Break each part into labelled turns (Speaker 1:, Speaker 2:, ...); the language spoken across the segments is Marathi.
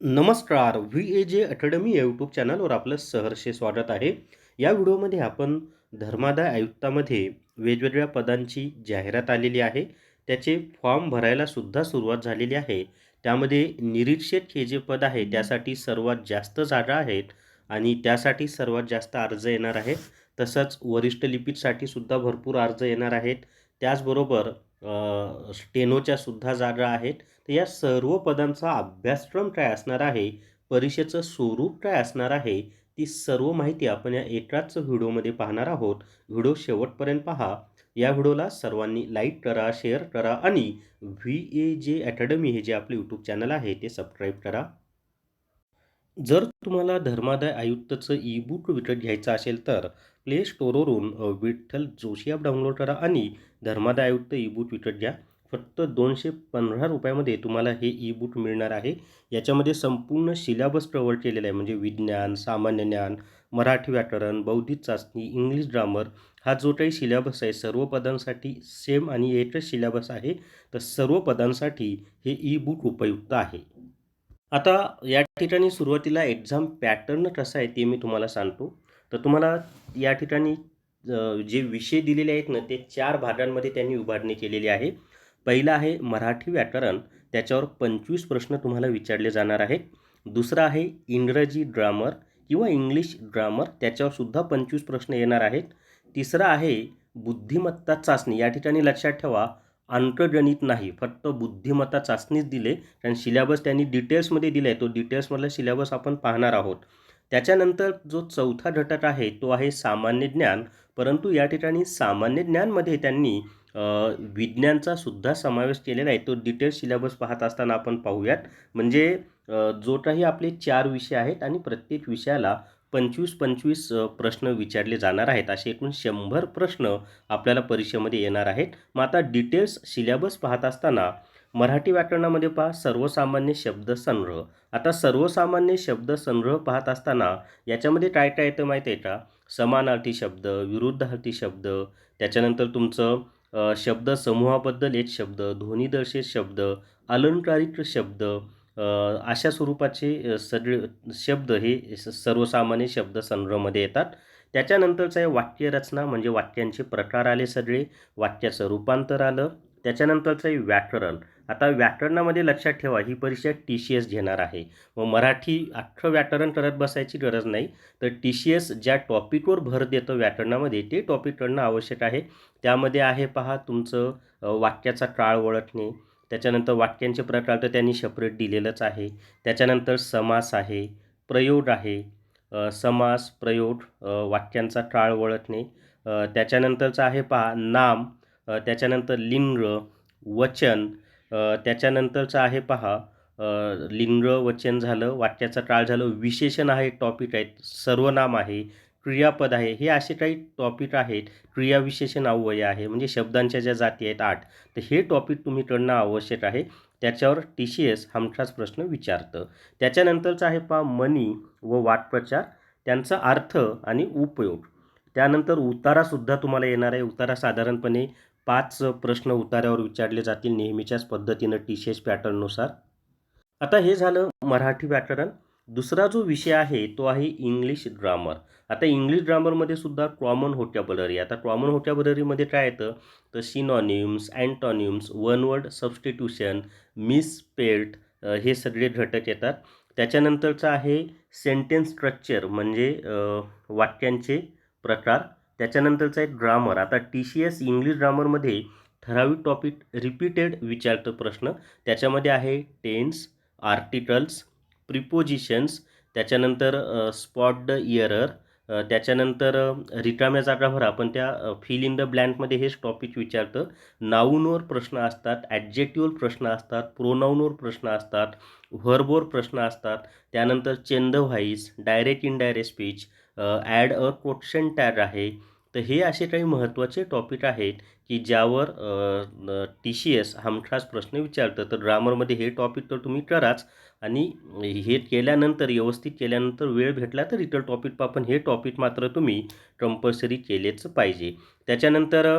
Speaker 1: नमस्कार. व्ही ए जे अकॅडमी या यूट्यूब चॅनलवर आपलं सहर्ष स्वागत आहे. या व्हिडिओमध्ये आपण धर्मादाय आयुक्तामध्ये वेगवेगळ्या पदांची जाहिरात आलेली आहे. त्याचे फॉर्म भरायला सुद्धा सुरुवात झालेली आहे. त्यामध्ये निरीक्षक हे जे पद आहे त्यासाठी सर्वात जास्त जागा आहेत आणि त्यासाठी सर्वात जास्त अर्ज येणार आहेत. तसंच वरिष्ठ लिपीसाठी सुद्धा भरपूर अर्ज येणार आहेत. त्याचबरोबर स्टेनोच्या सुद्धा जागा आहेत. तर या सर्व पदांचा अभ्यासक्रम काय असणार आहे? परीक्षेचं स्वरूप काय असणार आहे? ती सर्व माहिती आपण या एकाच व्हिडिओमध्ये पाहणार आहोत. व्हिडिओ शेवटपर्यंत पहा. या व्हिडिओला सर्वांनी लाईक करा शेअर करा आणि व्ही ए जे अकॅडमी हे जे आपले यूट्यूब चॅनल आहे ते सबस्क्राईब करा. जर तुम्हाला धर्मादाय आयुक्तचं ई बुक विकत घ्यायचं असेल तर प्ले स्टोरवरून विठ्ठल जोशी ॲप डाउनलोड करा आणि धर्मादाय आयुक्त ई बुक विकत घ्या. फक्त दोनशे पंधरा रुपयामध्ये तुम्हाला हे ई बुक मिळणार आहे. याच्यामध्ये संपूर्ण सिलेबस कव्हर केलेला आहे. म्हणजे विज्ञान सामान्य ज्ञान मराठी व्याकरण बौद्धिक चाचणी इंग्लिश ग्रामर हा जो काही सिलेबस आहे सर्व पदांसाठी सेम आणि एकच सिलेबस आहे. तर सर्व पदांसाठी हे ई बुक उपयुक्त आहे. आता या ठिकाणी सुरुवातीला एक्झाम पॅटर्न कसा आहे ते मी तुम्हाला सांगतो. तर तुम्हाला या ठिकाणी जे विषय दिलेले आहेत ना ते चार भागांमध्ये त्यांनी विभागणी केलेली आहे. पहिला आहे मराठी व्याकरण. त्याच्यावर पंचवीस प्रश्न तुम्हाला विचारले जाणार आहेत. दुसरा आहे इंग्रजी ग्रामर किंवा इंग्लिश ग्रामर. त्याच्यावरसुद्धा पंचवीस प्रश्न येणार आहेत. तिसरा आहे बुद्धिमत्ता चाचणी. या ठिकाणी लक्षात ठेवा अंकगणित नाही फक्त बुद्धिमत्ता चाचणीच दिले. कारण सिलेबस त्यांनी डिटेल्समध्ये दिला आहे तो डिटेल्समधला सिलेबस आपण पाहणार आहोत. त्याच्यानंतर जो चौथा घटक आहे तो आहे सामान्य ज्ञान. परंतु या ठिकाणी सामान्य ज्ञानमध्ये त्यांनी विज्ञानचा सुद्धा समावेश केलेला आहे. तो डिटेल्स सिलेबस पाहत असताना आपण पाहूयात. म्हणजे जो काही आपले चार विषय आहेत आणि प्रत्येक विषयाला पंचवीस पंचवीस प्रश्न विचारले जाणार आहेत. असे एकूण शंभर प्रश्न आपल्याला परीक्षेमध्ये येणार आहेत. मग आता डिटेल्स सिलेबस पाहत असताना मराठी व्याकरणामध्ये पहा सर्वसामान्य शब्द संग्रह. आता सर्वसामान्य शब्द संग्रह पाहत असताना याच्यामध्ये काय काय येतं माहिती आहे का? समानार्थी शब्द विरुद्धार्थी शब्द त्याच्यानंतर तुमचं शब्द समूहाबद्दल एक शब्द ध्वनिदर्शित शब्द अलंकारिक शब्द अशा स्वरूपाचे सगळे शब्द हे स- सर्वसामान्य शब्द संग्रहमध्ये येतात. त्याच्यानंतरचं आहे वाक्यरचना म्हणजे वाक्यांचे प्रकार आले सगळे वाक्याचं रूपांतर आलं. त्याच्यानंतरचं आहे व्याकरण. आता व्याकरणामध्ये लक्षात ठेवा ही परीक्षा टी सी एस घेणार आहे. मग मराठी अख्खं व्याकरण करत बसायची गरज नाही. तर टी सी एस ज्या टॉपिकवर भर देतं व्याकरणामध्ये ते टॉपिक करणं आवश्यक आहे. त्यामध्ये आहे पहा तुमचं वाक्याचा काळ ओळखणे. त्याच्यानंतर वाक्यांचे प्रकार तर त्यांनी सेपरेट दिलेलंच आहे. त्याच्यानंतर समास आहे प्रयोग आहे. समास प्रयोग वाक्यांचा काळ ओळखणे. त्याच्यानंतरचं आहे पहा नाम. त्याच्यानंतर लिंग वचन. त्याच्यानंतरचं आहे पहा लिंग वचन झालं वाक्याचा काळ झालं विशेषण आहे टॉपिक आहेत सर्वनाम आहे क्रियापद आहे हे असे काही टॉपिक आहेत क्रियाविशेषण अव्यय आहे म्हणजे शब्दांच्या ज्या जाती आहेत आठ तर हे टॉपिक तुम्ही करणं आवश्यक आहे त्याच्यावर टी सी एस हमखास प्रश्न विचारतं. त्याच्यानंतरचं आहे पहा मनी व वाटप्रचार त्यांचा अर्थ आणि उपयोग. त्यानंतर उतारासुद्धा तुम्हाला येणार आहे उतारा साधारणपणे पाच प्रश्न उतार्यावर विचारले जातील नेहमीच्याच पद्धतीनं टीशेस पॅटर्ननुसार. आता हे झालं मराठी व्याकरण. दुसरा जो विषय आहे तो आहे इंग्लिश ग्रामर. आता इंग्लिश ग्रामरमध्ये सुद्धा कॉमन होटॅबलरी आता कॉमन होटॅबलरीमध्ये काय येतं? तर synonyms antonyms one word substitution misspelt हे सगळे घटक येतात. त्याच्यानंतरचं आहे सेंटेन्स स्ट्रक्चर म्हणजे वाक्यांचे प्रकार. त्याच्यानंतरचा एक ग्रामर आता टी सी एस इंग्लिश ग्रामरमध्ये ठराविक टॉपिक रिपीटेड विचारतं प्रश्न. त्याच्यामध्ये आहे टेन्स आर्टिकल्स प्रिपोजिशन्स त्याच्यानंतर स्पॉट द इयरर त्याच्यानंतर रिकाम्या जागा भरा. पण त्या फिल इन द ब्लँकमध्ये हेच टॉपिक विचारतं. नाऊनवर प्रश्न असतात ॲडजेक्टिव्हल प्रश्न असतात प्रोनाऊनवर प्रश्न असतात व्हर्बवर प्रश्न असतात. त्यानंतर change voice direct indirect speech add a question tag आहे. तर हे असे काही महत्त्वाचे टॉपिक आहेत की ज्यावर टी सी एस हमखास प्रश्न विचारतं. तर ग्रामरमध्ये हे टॉपिक तर तुम्ही कराच आणि हे केल्यानंतर व्यवस्थित केल्यानंतर वेळ भेटला तर इतर टॉपिक पण हे टॉपिक मात्र तुम्ही कंपल्सरी केलेच पाहिजे. त्याच्यानंतर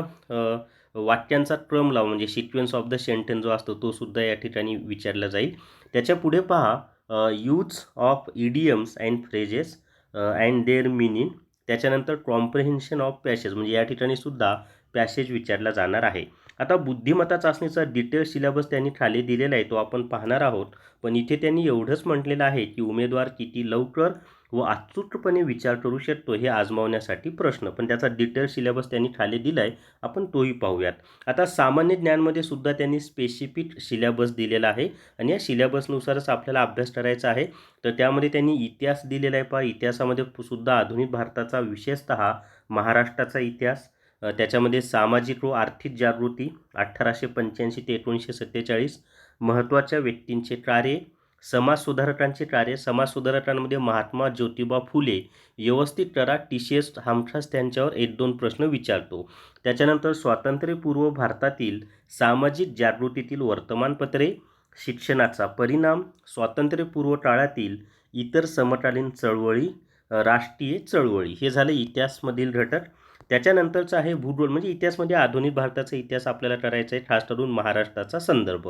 Speaker 1: वाक्यांचा क्रम लावा म्हणजे सिक्वेन्स ऑफ द सेंटेन्स जो असतो तो सुद्धा या ठिकाणी विचारला जाईल. त्याच्या पुढे पहा use of idioms and phrases and their meaning त्याच्यानंतर कॉम्प्रिहेन्शन ऑफ पॅसेज म्हणजे या ठिकाणी सुद्धा पॅसेज विचारला जाणार आहे. आता बुद्धिमत्ता चाचणीचा डिटेल सिलेबस त्यांनी खाली दिलेला आहे तो आपण पाहणार आहोत. पण इथे त्यांनी एवढंच म्हटलेलं आहे की उमेदवार किती लवकर व अचूकपणे विचार करू शकतो हे आजमावण्यासाठी प्रश्न. पण त्याचा डिटेल सिलेबस त्यांनी खाली दिला आहे आपण तोही पाहूयात. आता सामान्य ज्ञानमध्ये सुद्धा त्यांनी स्पेसिफिक सिलेबस दिलेला आहे आणि या सिलेबसनुसारच आपल्याला अभ्यास करायचा आहे. तर त्यामध्ये त्यांनी इतिहास दिलेला आहे पहा. इतिहासामध्ये सुद्धा आधुनिक भारताचा विशेषतः महाराष्ट्राचा इतिहास त्याच्यामध्ये सामाजिक व आर्थिक जागृती अठराशे पंच्याऐंशी ते एकोणीसशे सत्तेचाळीस महत्त्वाच्या व्यक्तींचे कार्य समाजसुधारकांचे कार्य समाजसुधारकांमध्ये महात्मा ज्योतिबा फुले व्यवस्थित करा टी सी एस हमखास त्यांच्यावर एक दोन प्रश्न विचारतो. त्याच्यानंतर स्वातंत्र्यपूर्व भारतातील सामाजिक जागृतीतील वर्तमानपत्रे शिक्षणाचा परिणाम स्वातंत्र्यपूर्व काळातील इतर समकालीन चळवळी राष्ट्रीय चळवळी हे झाले इतिहासमधील घटक. त्याच्यानंतरचं आहे भूगोल म्हणजे इतिहासमध्ये आधुनिक भारताचा इतिहास आपल्याला करायचा आहे खास करून महाराष्ट्राचा संदर्भ.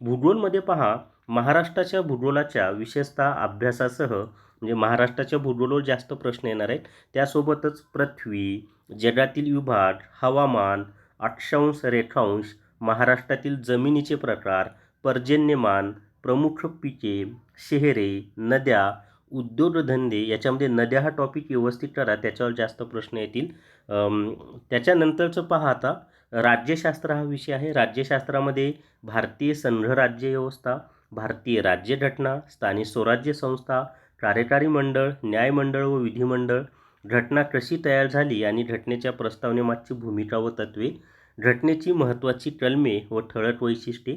Speaker 1: भूगोलमध्ये पहा महाराष्ट्राच्या भूगोलाच्या विशेषतः अभ्यासासह म्हणजे महाराष्ट्राच्या भूगोलावर जास्त प्रश्न येणार आहेत. त्यासोबतच पृथ्वी जगातील विभाग हवामान अक्षांश रेखांश महाराष्ट्रातील जमिनीचे प्रकार पर्जन्यमान प्रमुख पिके शहरे नद्या उद्योगधंदे याच्यामध्ये नद्या हा टॉपिक व्यवस्थित करा त्याच्यावर जास्त प्रश्न येतील. त्याच्यानंतरचं पहा आता. राज्यशास्त्र हा विषय आहे. राज्यशास्त्रामध्ये भारतीय संघ राज्य व्यवस्था भारतीय राज्यघटना स्थानिक स्वराज्य संस्था कार्यकारी मंडळ न्यायमंडळ व विधिमंडळ घटना कशी तयार झाली आणि घटनेच्या प्रस्तावनेमागची भूमिका व तत्वे घटनेची महत्त्वाची कलमे व ठळक वैशिष्ट्ये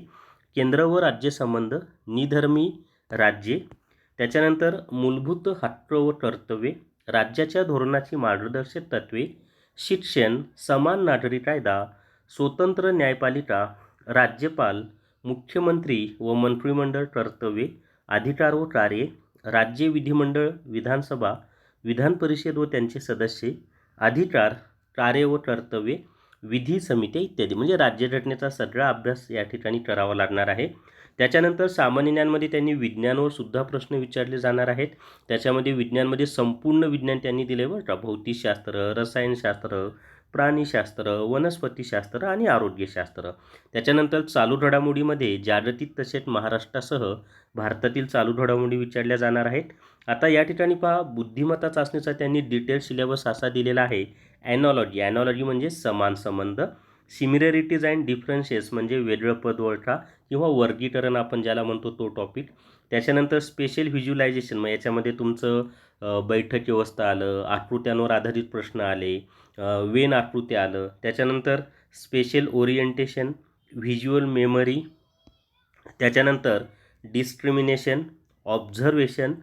Speaker 1: केंद्र व राज्य संबंध निधर्मी राज्ये त्याच्यानंतर मूलभूत हक्क व कर्तव्ये राज्याच्या धोरणाची मार्गदर्शक तत्वे शिक्षण समान नागरी कायदा स्वतंत्र न्यायपालिका राज्यपाल मुख्यमंत्री व मंत्रिमंडळ कर्तव्ये अधिकार व कार्ये राज्य विधिमंडळ विधानसभा विधान परिषद व त्यांचे सदस्य अधिकार कार्य व कर्तव्ये विधी समित्या इत्यादी. म्हणजे राज्यघटनेचा सगळा अभ्यास या ठिकाणी करावा लागणार आहे. त्याच्यानंतर सामान्य ज्ञानमध्ये त्यांनी विज्ञानवर सुद्धा प्रश्न विचारले जाणार आहेत. त्याच्यामध्ये विज्ञानमध्ये संपूर्ण विज्ञान त्यांनी दिले बरं का भौतिकशास्त्र रसायनशास्त्र प्राणीशास्त्र वनस्पतीशास्त्र आणि आरोग्यशास्त्र. त्याच्यानंतर चालू घडामोडीमध्ये जागतिक तसेच महाराष्ट्रासह भारतातील चालू घडामोडी विचारल्या जाणार आहेत. आता या ठिकाणी पहा बुद्धिमत्ता चाचणीचा त्यांनी डिटेल सिलेबस असा दिलेला आहे. ॲनॉलॉजी ॲनॉलॉजी म्हणजे समान संबंध. सिमिलॅरिटीज अँड डिफरन्सेस म्हणजे वेगळं पद ओळखा किंवा वर्गीकरण आपण ज्याला म्हणतो तो टॉपिक त्याच्यानंतर स्पेशल व्हिज्युलायझेशन मग याच्यामध्ये तुमचं बैठक व्यवस्था आलं आकृत्यांवर आधारित प्रश्न आले वेन आकृती आलं. त्याच्यानंतर स्पेशल ओरिएंटेशन व्हिज्युअल मेमरी त्याच्यानंतर डिस्क्रिमिनेशन ऑब्झर्वेशन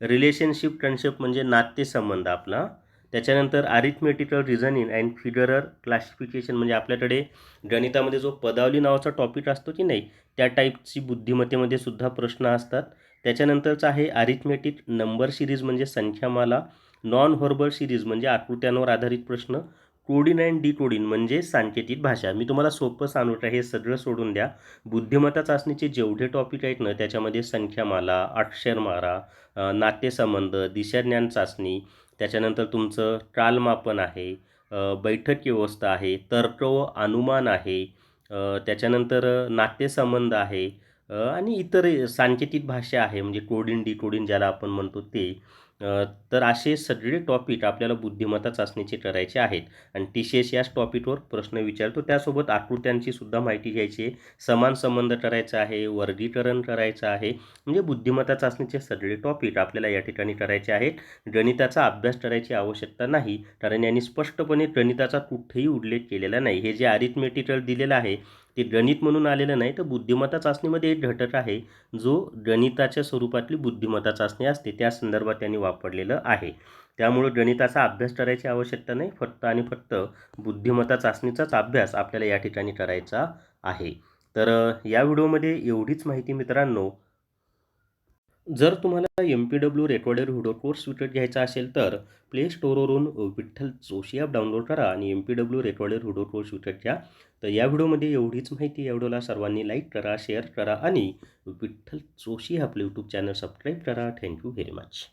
Speaker 1: रिलेशनशिप फ्रेंडशिप म्हणजे नातेसंबंध आपला. त्याच्यानंतर arithmetical reasoning and figure classification म्हणजे आपल्याकडे गणितामध्ये जो पदावली नावाचा टॉपिक असतो की नाही त्या टाईपची बुद्धिमत्तेमध्ये सुद्धा प्रश्न असतात. त्याच्यानंतरचं आहे आरिथमेटिक नंबर सिरीज म्हणजे संख्यामाला नॉन व्हर्बल सिरीज म्हणजे आकृत्यांवर आधारित प्रश्न. कोडिन अँड डिकोडिन म्हणजे सांकेतिक भाषा. मी तुम्हाला सोपं सांगत आहे हे सगळं सोडून द्या. बुद्धिमत्ता चाचणीचे जेवढे टॉपिक आहेत ना त्याच्यामध्ये संख्यामाला अक्षरमाला अ, नातेसंबंध दिशाज्ञान चाचणी त्याच्यानंतर तुमचं कालमापन आहे बैठक व्यवस्था आहे तर्क व अनुमान आहे त्याच्यानंतर नातेसंबंध आहे आणि इतर सांकेतिक भाषा आहे म्हणजे कोडिन डिकोडिन ज्याला आपण म्हणतो ते. तर असे सगळे टॉपिक आपल्याला बुद्धिमत्ता चाचणीचे करायचे आहेत. आणि टी सी एस याच टॉपिकवर प्रश्न विचारतो. त्यासोबत आकृत्यांची सुद्धा माहिती घ्यायची आहे. समान संबंध करायचा आहे वर्गीकरण करायचं आहे. म्हणजे बुद्धिमत्ता चाचणीचे सगळे टॉपिक आपल्याला या ठिकाणी करायचे आहेत. गणिताचा अभ्यास करायची आवश्यकता नाही. कारण यांनी स्पष्टपणे गणिताचा कुठेही उल्लेख केलेला नाही. हे जे अरिथमेटिकल दिलेलं आहे ते गणित म्हणून आलेलं नाही तर बुद्धिमत्ता चाचणीमध्ये एक घटक आहे जो गणिताच्या स्वरूपातली बुद्धिमत्ता चाचणी असते त्या संदर्भात त्यांनी वापरलेलं आहे. त्यामुळं गणिताचा अभ्यास करायची आवश्यकता नाही फक्त आणि फक्त बुद्धिमत्ता चाचणीचाच अभ्यास आपल्याला या ठिकाणी करायचा आहे. तर या व्हिडिओमध्ये एवढीच माहिती मित्रांनो. जर तुम्हाला M P W recorder video course विकत घ्यायचा असेल तर प्ले स्टोअरवरून विठ्ठल जोशी ॲप डाउनलोड करा आणि M P W recorder video course विकत घ्या. तर या व्हिडिओमध्ये एवढीच माहिती या व्हिडिओला सर्वांनी लाईक करा शेअर करा आणि विठ्ठल जोशी आपले यूट्यूब चॅनल सबस्क्राईब करा. Thank you very much